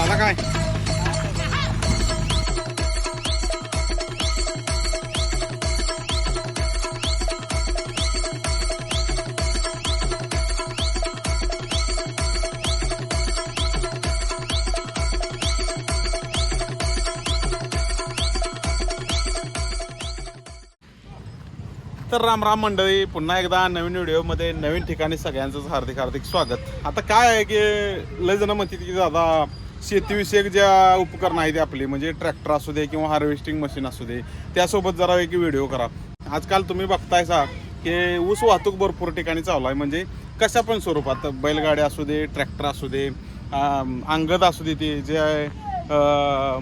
दादा काय? तर राम राम मंडळी पुन्हा एकदा नवीन व्हिडिओमध्ये नवीन ठिकाणी सगळ्यांचं हार्दिक हार्दिक स्वागत. आता काय आहे की लय जण म्हणतात की दादा शेतीविषयक ज्या उपकरणं आहेत आपली म्हणजे ट्रॅक्टर असू दे किंवा हार्वेस्टिंग मशीन असू दे त्यासोबत जरा एक व्हिडिओ करा. आजकाल तुम्ही बघतायसा की ऊस वाहतूक भरपूर ठिकाणी चालू आहे. म्हणजे कशा पण स्वरूपात बैलगाड्या असू दे ट्रॅक्टर असू दे अंगद असू दे ते जे आहे,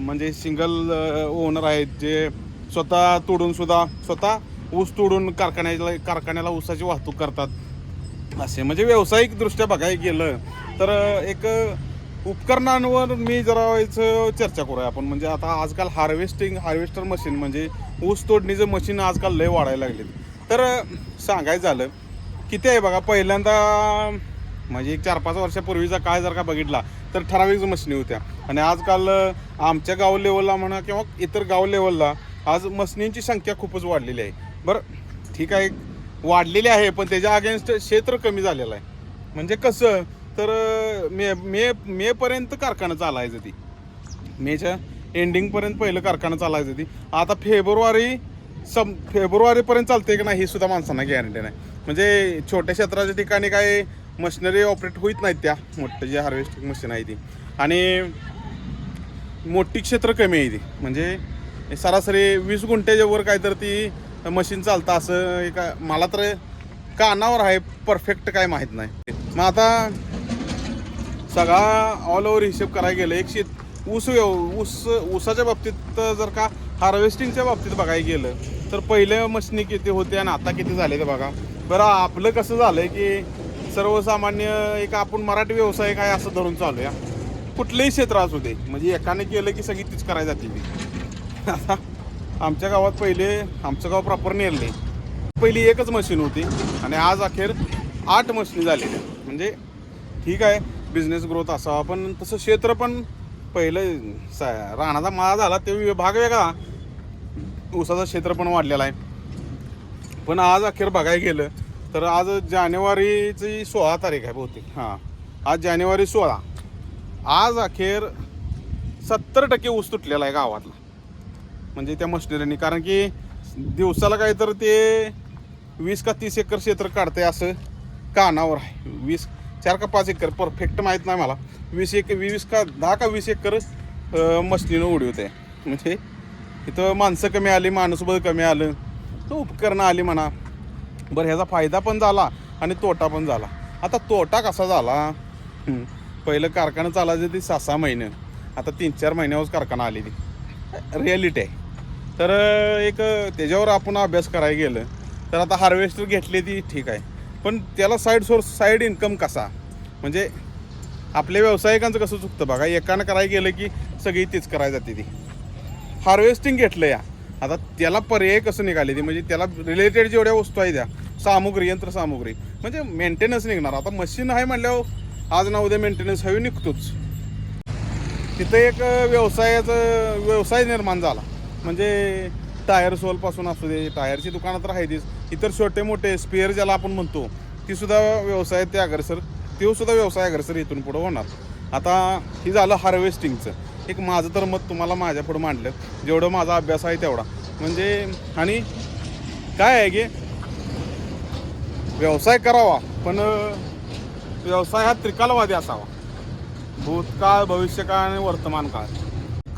म्हणजे सिंगल ओनर आहेत जे स्वतः तोडून सुद्धा स्वतः ऊस तोडून कारखान्याला कारखान्याला ऊसाची वाहतूक करतात. असे म्हणजे व्यावसायिक दृष्ट्या बघायला गेलं तर एक उपकरणांवर मी जरा याचं चर्चा करूया आपण. म्हणजे आता आजकाल हार्वेस्टिंग हार्वेस्टर मशीन म्हणजे ऊस तोडणीचं मशीन आजकाल लय वाढायला लागले तर सांगायचं झालं किती आहे बघा पहिल्यांदा म्हणजे एक चार पाच वर्षापूर्वीचा काळ जर का बघितला तर ठराविक मशिनी होत्या. आणि आजकाल आमच्या गाव लेवलला म्हणा किंवा इतर गाव लेवलला आज मशिनींची संख्या खूपच वाढलेली आहे. बरं ठीक आहे वाढलेली आहे पण त्याच्या अगेन्स्ट क्षेत्र कमी झालेलं आहे. म्हणजे कसं तर मे मे मेपर्यंत कारखाना चालायचं ती. मेच्या एंडिंगपर्यंत पहिलं कारखाना चालायचं ती. आता फेब्रुवारी सम फेब्रुवारीपर्यंत चालते की नाही हे सुद्धा माणसांना गॅरंटी नाही. म्हणजे छोट्या क्षेत्राच्या ठिकाणी काय मशिनरी ऑपरेट होत नाहीत त्या. मोठं जे हार्वेस्टिंग मशीन आहे ती. आणि मोठी क्षेत्र कमी आहे ती. म्हणजे सरासरी वीस गुंठ्याच्या वर काय तर ती मशीन चालतं असं एक मला तर कानावर आहे परफेक्ट काय माहीत नाही. मग आता सगळा ऑल ओव्हर हिशेब करायला गेलं. एक शेत ऊस व्यव- ऊस ऊसाच्या बाबतीत जर का हार्वेस्टिंगच्या बाबतीत बघायला गेलं तर पहिले मशनी किती होते आणि आता किती झाले ते बघा. बरं आपलं कसं झालंय की सर्वसामान्य एक आपण मराठी व्यवसाय काय असं धरून चालू या कुठलंही क्षेत्र असू दे म्हणजे एकाने केलं की सगळी तीच करायला जाते मी आता आमच्या गावात पहिले आमचं गाव प्रॉपर नेरले पहिली एकच मशीन होती आणि आज अखेर आठ मशिनी झालेल्या म्हणजे ठीक आहे बिझनेस ग्रोथ असावा. पण तसं क्षेत्र पण पहिलं सा राणाचा माळा झाला ते भाग वेगळा. ऊसाचं क्षेत्र पण वाढलेलं आहे. पण आज अखेर बघायला गेलं तर आज जानेवारीची सोळा तारीख आहे बहुतेक. हां. आज जानेवारी सोळा. आज अखेर सत्तर टक्के ऊस तुटलेला आहे गावातला. म्हणजे त्या मशिनरीनी. कारण की दिवसाला काय तर ते वीस का तीस एकर क्षेत्र काढते असं कानावर आहे. वीस चार का पाच एकर परफेक्ट माहीत नाही मला. वीस एक वीस का दहा का वीस एकर मशनीनं उडी होते. म्हणजे इथं माणसं कमी आली माणूसबळ कमी आलं. तर उपकरणं आली म्हणा. बरं ह्याचा फायदा पण झाला आणि तोटा पण झाला. आता तोटा कसा झाला? पहिलं कारखाना चालायचं ती सहा सहा महिने. आता तीन चार महिन्यावरच कारखाना आली ती रिॲलिटी आहे. तर एक त्याच्यावर आपण अभ्यास करायला गेलं. तर आता हार्वेस्टर घेतली ती ठीक आहे. पण त्याला साईड सोर्स साईड इन्कम कसा? म्हणजे आपल्या व्यावसायिकांचं कसं चुकतं बघा एकानं करायला गेलं की सगळी तीच करायला जाते ती. हार्वेस्टिंग घेतलं या. आता त्याला पर्याय कसं निघाले ती? म्हणजे त्याला रिलेटेड जेवढ्या वस्तू आहे त्या सामुग्री यंत्रसामुग्री म्हणजे मेंटेनन्स निघणार. आता मशीन आहे म्हणल्यावर आज ना उद्या मेंटेनन्स हवी निघतोच. तिथं एक व्यवसायाचं व्यवसाय निर्माण झाला. म्हणजे टायर सोलपासून असू दे टायरची दुकानं तर आहेतच इतर छोटे मोठे स्पेअर ज्याला आपण म्हणतो ती सुद्धा व्यवसाय ते अग्रेसर तो सुद्धा व्यवसाय अग्रेसर इथून पुढं होणार. आता हे झालं हार्वेस्टिंगचं एक माझं तर मत तुम्हाला माझ्या पुढं मांडलं. जेवढं माझा अभ्यास आहे तेवढा. म्हणजे आणि काय आहे की व्यवसाय करावा पण व्यवसाय हा त्रिकालवादी असावा. भूतकाळ भविष्यकाळ आणि वर्तमान काळ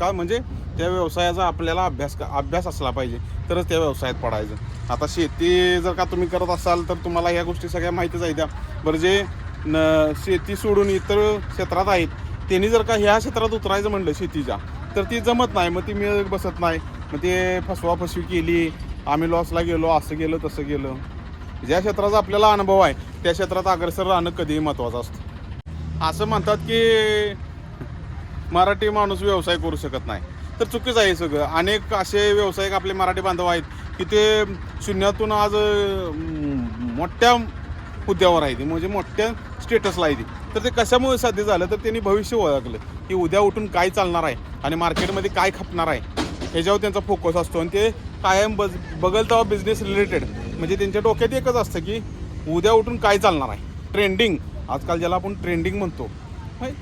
का म्हणजे त्या व्यवसायाचा आपल्याला अभ्यास अभ्यास असला पाहिजे तरच त्या व्यवसायात पडायचं. आता शेती जर का तुम्ही करत असाल तर तुम्हाला ह्या गोष्टी सगळ्या माहितीच आहे त्या बरं जे न शेती सोडून इतर क्षेत्रात आहेत त्यांनी जर का ह्या क्षेत्रात उतरायचं म्हणलं शेतीच्या तर ती जमत नाही. मग ती मिळ बसत नाही. मग ते फसवाफसवी केली आम्ही लॉसला गेलो असं गेलं तसं गेलं ज्या क्षेत्राचा आपल्याला अनुभव आहे त्या क्षेत्रात अग्रेसर राहणं कधीही महत्त्वाचं असतं. असं म्हणतात की मराठी माणूस व्यवसाय करू शकत नाही. तर चुकीचं आहे सगळं. अनेक असे व्यावसायिक आपले मराठी बांधव आहेत की ते शून्यातून आज मोठ्या हुद्द्यावर आहे ती म्हणजे मोठ्या स्टेटसला आहे ती तर ते कशामुळे साध्य झालं? तर त्यांनी भविष्य ओळखलं की उद्या उठून काय चालणार आहे आणि मार्केटमध्ये काय खपणार आहे ह्याच्यावर त्यांचा फोकस असतो. आणि ते कायम बज बघल तेव्हा बिझनेस रिलेटेड म्हणजे त्यांच्या डोक्यात एकच असतं की उद्या उठून काय चालणार आहे? ट्रेंडिंग आजकाल ज्याला आपण ट्रेंडिंग म्हणतो.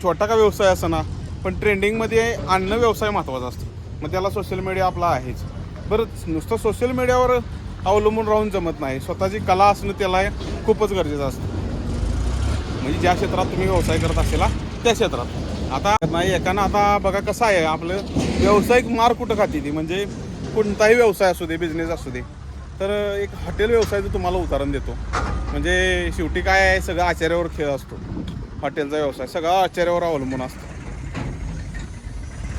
छोटा का व्यवसाय असं ना पण ट्रेंडिंगमध्ये अन्न व्यवसाय महत्त्वाचा असतो. मग त्याला सोशल मीडिया आपला आहेच. बरं नुसतं सोशल मीडियावर अवलंबून राहून जमत नाही. स्वतःची कला असणं त्याला खूपच गरजेचं असतं. म्हणजे ज्या क्षेत्रात तुम्ही व्यवसाय करत असेल त्या क्षेत्रात. आता नाही एकानं आता बघा कसं आहे आपलं व्यावसायिक मार कुठं खाती ती? म्हणजे कोणताही व्यवसाय असू दे बिझनेस असू दे. तर एक हॉटेल व्यवसायाचं तुम्हाला उदाहरण देतो. म्हणजे शेवटी काय आहे सगळं आचार्यावर खेळ असतो. हॉटेलचा व्यवसाय सगळा आचार्यावर अवलंबून असतो.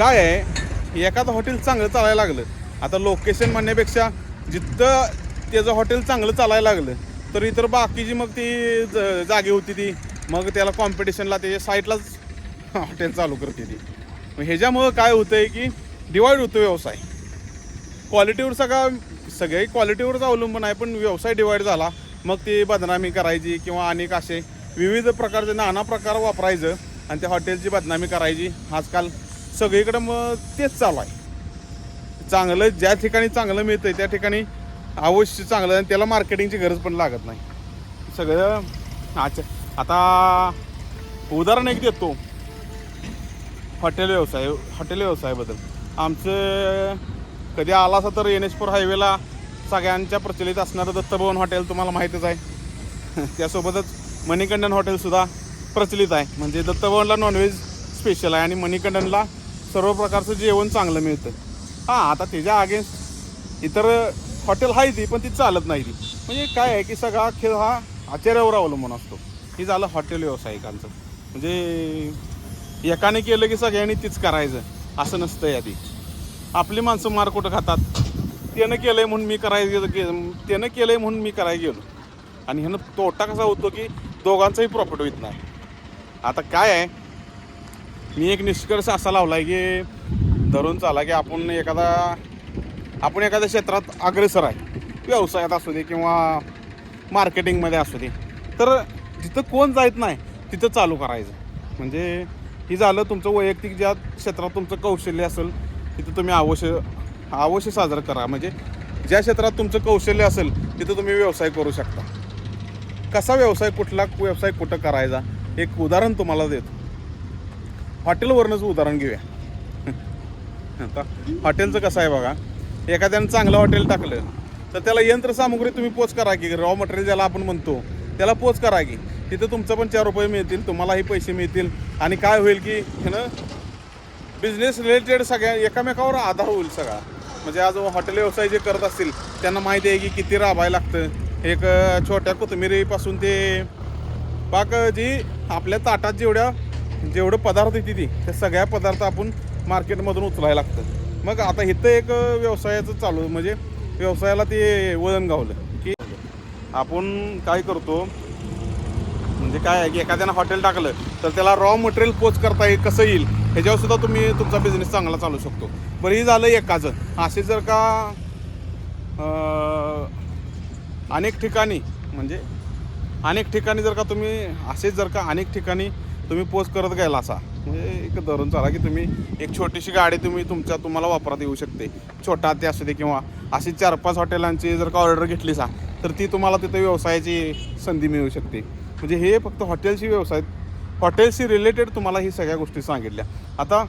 काय आहे एखादं हॉटेल चांगलं चालायला लागलं. आता लोकेशन म्हणण्यापेक्षा जिथं त्याचं हॉटेल चांगलं चालायला लागलं तर इतर बाकीची मग ती ज- जागी होती ती मग त्याला कॉम्पिटिशनला त्याच्या साईडलाच हॉटेल चालू करते ती. मग ह्याच्यामुळं काय होतं आहे की डिवाईड होतो व्यवसाय. क्वालिटीवर सगळा सगळ्याही क्वालिटीवरच अवलंबून आहे पण व्यवसाय डिवाईड झाला. मग ती बदनामी करायची किंवा अनेक असे विविध प्रकारचे नाना प्रकार वापरायचं आणि त्या हॉटेलची बदनामी करायची. आजकाल सगळीकडं मग तेच चालू आहे. चांगलं ज्या ठिकाणी चांगलं मिळतं आहे त्या ठिकाणी अवश्य चांगलं आणि त्याला मार्केटिंगची गरज पण लागत नाही. सगळं अच्छा. आता उदाहरण एक देतो. हॉटेल व्यवसाय हॉटेल व्यवसायाबद्दल. आमचं कधी आला असा तर एन एच फोर हायवेला सगळ्यांच्या प्रचलित असणारं दत्तभवन हॉटेल तुम्हाला माहीतच आहे. त्यासोबतच मणिकंडन हॉटेलसुद्धा प्रचलित आहे. म्हणजे दत्तभवनला नॉनव्हेज स्पेशल आहे आणि मणिकंडनला सर्व प्रकारचं जेवण चांगलं मिळतं. हां आता त्याच्या अगेन्स्ट इतर हॉटेल आहे ती पण ती चालत नाही ती. म्हणजे काय आहे की सगळा खेळ हा आचार्यावर अवलंबून असतो. हे झालं हॉटेल व्यावसायिकांचं. म्हणजे एकाने केलं की सगळ्यांनी तीच करायचं. असं नसतं यादी आपली माणसं मार कुठं खातात? त्यानं केलं आहे म्हणून मी करायला गेलो त्यानं त्यानं आहे म्हणून मी करायला गेलो. आणि ह्यानं तोटा कसा होतो की दोघांचाही प्रॉफिट होत नाही. आता काय आहे? मी एक निष्कर्ष असा लावला आहे की धरून चाला की आपण एखादा आपण एखाद्या क्षेत्रात अग्रेसर आहे. व्यवसायात असू दे किंवा मार्केटिंगमध्ये असू दे. तर जिथं कोण जायत नाही तिथं चालू करायचं. म्हणजे हे झालं तुमचं वैयक्तिक ज्या क्षेत्रात तुमचं कौशल्य असेल तिथं तुम्ही अवश्य अवश्य साजरं करा. म्हणजे ज्या क्षेत्रात तुमचं कौशल्य असेल तिथं तुम्ही व्यवसाय करू शकता. कसा व्यवसाय कुठला व्यवसाय कुठं करायचा एक उदाहरण तुम्हाला देतो. हॉटेलवरनंच उदाहरण घेऊया. आता हॉटेलचं कसं आहे बघा एखाद्यानं चांगलं हॉटेल टाकलं तर त्याला यंत्रसामुग्री तुम्ही पोच करा की रॉ मटेरियल ज्याला आपण म्हणतो त्याला पोच करा की. तिथं तुमचं पण चार रुपये मिळतील तुम्हालाही पैसे मिळतील आणि काय होईल की ह्यानं बिझनेस रिलेटेड सगळ्या एकामेकावर आधार होईल सगळा. म्हणजे आज हॉटेल व्यवसाय जे करत असतील त्यांना माहिती आहे की किती राबायला लागतं. एक छोट्या कोथिंबिरीपासून ते बाक जी आपल्या ताटात जेवढ्या जेवढं पदार्थ येते ती त्या सगळ्या पदार्थ आपण मार्केटमधून उचलायला लागतं. मग आता इथं एक व्यवसायाचं चालू म्हणजे व्यवसायाला ते वळण गावलं की आपण काय करतो म्हणजे काय आहे की एखाद्यानं हॉटेल टाकलं तर त्याला रॉ मटेरियल पोच करता येईल कसं येईल ह्याच्यावर सुद्धा तुम्ही तुमचा बिझनेस चांगला चालू शकतो. बरं झालं एकाचं. असे जर का अनेक ठिकाणी म्हणजे अनेक ठिकाणी जर का तुम्ही असेच जर का अनेक ठिकाणी तुम्ही पोच करत गेला असा. म्हणजे एक धरून चाला की तुम्ही एक छोटीशी गाडी तुम्ही तुमच्या तुम्हाला वापरात येऊ शकते. छोटा ते असू दे किंवा अशी चार पाच हॉटेलांची जर का ऑर्डर घेतली सा तर ती तुम्हाला तिथे व्यवसायाची संधी मिळू शकते. म्हणजे हे फक्त हॉटेलशी व्यवसाय हॉटेलशी रिलेटेड तुम्हाला ही सगळ्या गोष्टी सांगितल्या. आता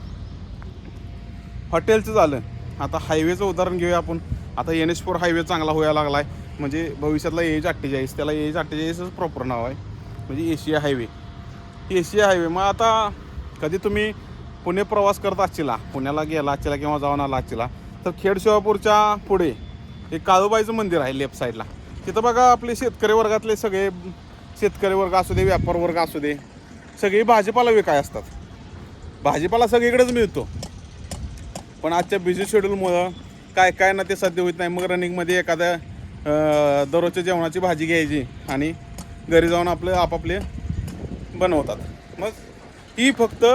हॉटेलचं झालं. आता हायवेचं उदाहरण घेऊया आपण. आता एन एच फोर हायवे चांगला व्हायला लागला आहे म्हणजे भविष्यातला एज अठ्ठेचाळीस त्याला एज अठ्ठेचाळीसच प्रॉपर नाव आहे. म्हणजे एशिया हायवे एशिया हायवे. मग आता कधी तुम्ही पुणे प्रवास करत असचिला पुण्याला गेला असचिला किंवा जाऊन आला असचिला तर खेड शिवापूरच्या पुढे एक काळूबाईचं मंदिर आहे लेफ्ट साईडला. तिथं बघा आपले शेतकरी वर्गातले सगळे शेतकरी वर्ग असू दे व्यापार वर्ग असू दे सगळी भाजीपाला विकाय असतात. भाजीपाला सगळीकडेच मिळतो. पण आजच्या बिझी शेड्यूलमुळं काय काय ना ते साध्य होत नाही. मग रनिंगमध्ये एखाद्या दररोजच्या जेवणाची भाजी घ्यायची आणि घरी जाऊन आपलं आपापले बनवतात. मग ही फक्त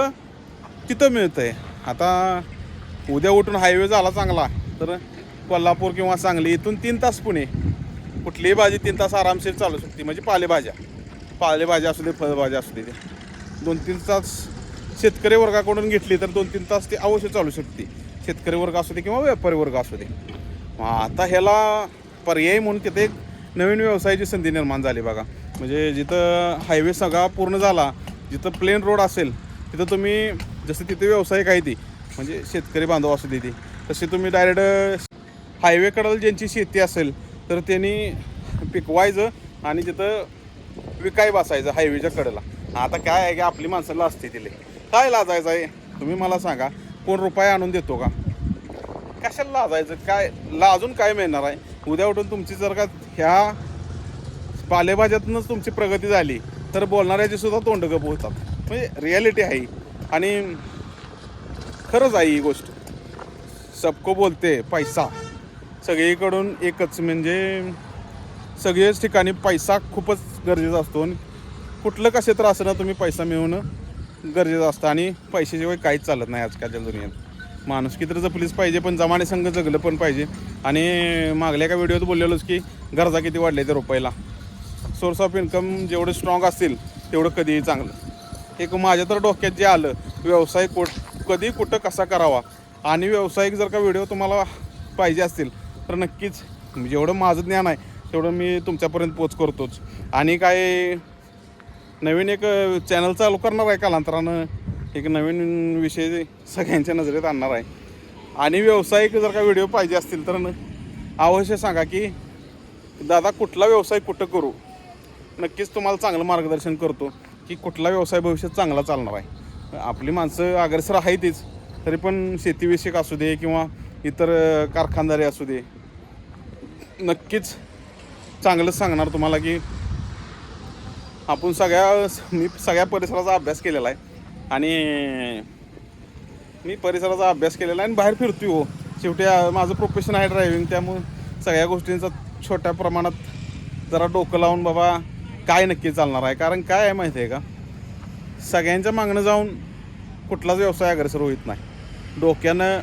तिथं मिळतं आहे आता उद्या उठून हायवे झाला चांगला तर कोल्हापूर किंवा सांगली इथून तीन तास पुणे. कुठलीही भाजी तीन तास आरामशीर चालू शकते. म्हणजे पालेभाज्या. पालेभाज्या असू दे फळभाज्या असू दे. दोन तीन तास शेतकरी वर्गाकडून घेतली तर दोन तीन तास ती अवश्य चालू शकते. शेतकरी वर्ग असू दे किंवा व्यापारी वर्ग असू दे. मग आता ह्याला पर्याय म्हणून तिथे एक नवीन व्यवसायाची संधी निर्माण झाली बघा. म्हणजे जिथं हायवे सगळा पूर्ण झाला जिथं प्लेन रोड असेल तिथं तुम्ही जसं तिथे व्यावसायिक आहे ती म्हणजे शेतकरी बांधव असू दे तशी तसे तुम्ही डायरेक्ट हायवेकडं ज्यांची शेती असेल तर त्यांनी पिकवायचं आणि तिथं विकाय बसायचं हायवेच्या कडेला. आता काय आहे की आपली माणसाला असते तिले. काय लाजायचं आहे? तुम्ही मला सांगा कोण रुपये आणून देतो का? कशाला लाजायचं? काय लाजून काय मिळणार आहे? उद्या उठून तुमची जर का ह्या पालेभाज्यातूनच तुमची प्रगती झाली तर बोलणाऱ्याची सुद्धा तोंड गप होतात. म्हणजे रियालिटी आहे आणि खरंच आहे ही गोष्ट. सबको बोलते पैसा. सगळीकडून एकच म्हणजे सगळ्याच ठिकाणी पैसा खूपच गरजेचा असतो आणि कुठलं कसे क्षेत्र असं ना तुम्ही पैसा मिळवणं गरजेचं असतं आणि पैशाशिवाय काहीच चालत नाही आजकालच्या दुनियेत. माणुसकी तर जपलीच पाहिजे पण जमाने संघ जगलं पण पाहिजे. आणि मागल्या एका व्हिडिओत बोललेलोच की गरजा किती वाढल्या त्या रुपयाला. सोर्स ऑफ इन्कम जेवढे स्ट्रॉंग असतील तेवढं कधीही चांगलं. एक माझ्या तर डोक्यात जे आलं व्यवसाय कोट कधी कुठं कसा करावा? आणि व्यावसायिक जर का व्हिडिओ तुम्हाला पाहिजे असतील तर नक्कीच म्हणजे जेवढं माझं ज्ञान आहे तेवढं मी तुमच्यापर्यंत पोच करतोच. आणि काय नवीन एक चॅनल चालू करणार आहे कालांतरानं एक नवीन विषय सगळ्यांच्या नजरेत आणणार आहे. आणि व्यावसायिक जर का व्हिडिओ पाहिजे असतील तर न- अवश्य सांगा की दादा कुठला व्यवसाय कुठं करू? नक्कीच तुम्हाला चांगलं मार्गदर्शन करतो की कुठला व्यवसाय भविष्यात चांगला चालणार आहे. आपली माणसं अग्रेसर आहे तीच तरी पण शेतीविषयक असू दे किंवा इतर कारखानदारी असू दे. नक्कीच चांगलंच सांगणार तुम्हाला की आपण सगळ्या मी सगळ्या परिसराचा अभ्यास केलेला आहे आणि मी परिसराचा अभ्यास केलेला आहे आणि बाहेर फिरतो हो. शेवटी माझं प्रोफेशन आहे ड्रायव्हिंग त्यामुळे सगळ्या गोष्टींचा छोट्या प्रमाणात जरा डोकं लावून बाबा काय नक्की चालणार आहे? कारण काय आहे माहिती आहे का? सगळ्यांच्या मागणं जाऊन कुठलाच व्यवसाय अग्रेसर होत नाही. डोक्यानं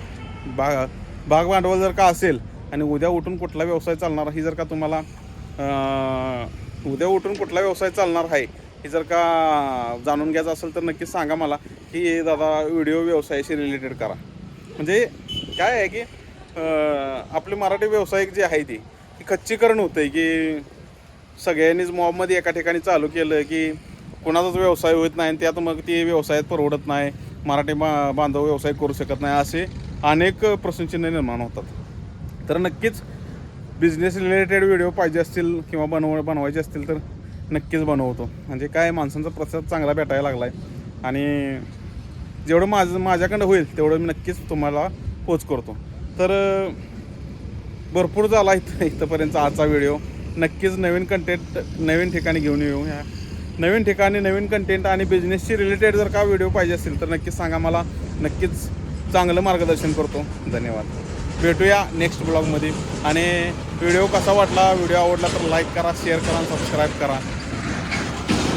बा भाग भांडवल जर का असेल आणि उद्या उठून कुठला व्यवसाय चालणार ही जर का तुम्हाला उद्या उठून कुठला व्यवसाय चालणार आहे हे जर का जाणून घ्यायचं असेल तर नक्कीच सांगा मला. की दादा व्हिडिओ व्यवसायाशी रिलेटेड करा. म्हणजे काय आहे की आपले मराठी व्यावसायिक जे आहे ती ती खच्चीकरण होतं आहे की सगळ्यांनीच मॉबमध्ये एका ठिकाणी चालू केलं की कोणाचाच व्यवसाय होत नाही आणि त्यात मग ती व्यवसायात परवडत नाही मराठी बा बांधव व्यवसाय करू शकत नाही असे अनेक प्रश्नचिन्ह निर्माण होतात. तर नक्कीच बिझनेस रिलेटेड व्हिडिओ पाहिजे असतील किंवा बनव बनवायचे असतील तर नक्कीच बनवतो. म्हणजे काय माणसांचा प्रसाद चांगला भेटायला लागला आहे आणि जेवढं माझं माझ्याकडं होईल तेवढं मी नक्कीच तुम्हाला पोच करतो. तर भरपूर झाला इथं इथंपर्यंत आजचा व्हिडिओ नक्कीच नवीन कंटेंट नवीन ठिकाणी घेऊन येऊ ह्या. नवीन ठिकाणी नवीन कंटेंट आणि बिझनेसशी रिलेटेड जर का व्हिडिओ पाहिजे असेल तर नक्कीच सांगा मला. नक्कीच चांगलं मार्गदर्शन करतो. धन्यवाद. भेटूया नेक्स्ट ब्लॉगमध्ये आणि व्हिडिओ कसा वाटला व्हिडिओ आवडला तर लाईक करा शेअर करा आणि सबस्क्राईब करा.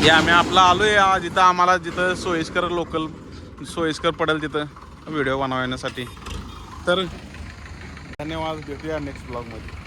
या आम्ही आपला आलो आहे जिथं आम्हाला जिथं सोयीस्कर लोकल सोयीस्कर पडेल तिथं व्हिडिओ बनवण्यासाठी. तर धन्यवाद भेटूया नेक्स्ट ब्लॉगमध्ये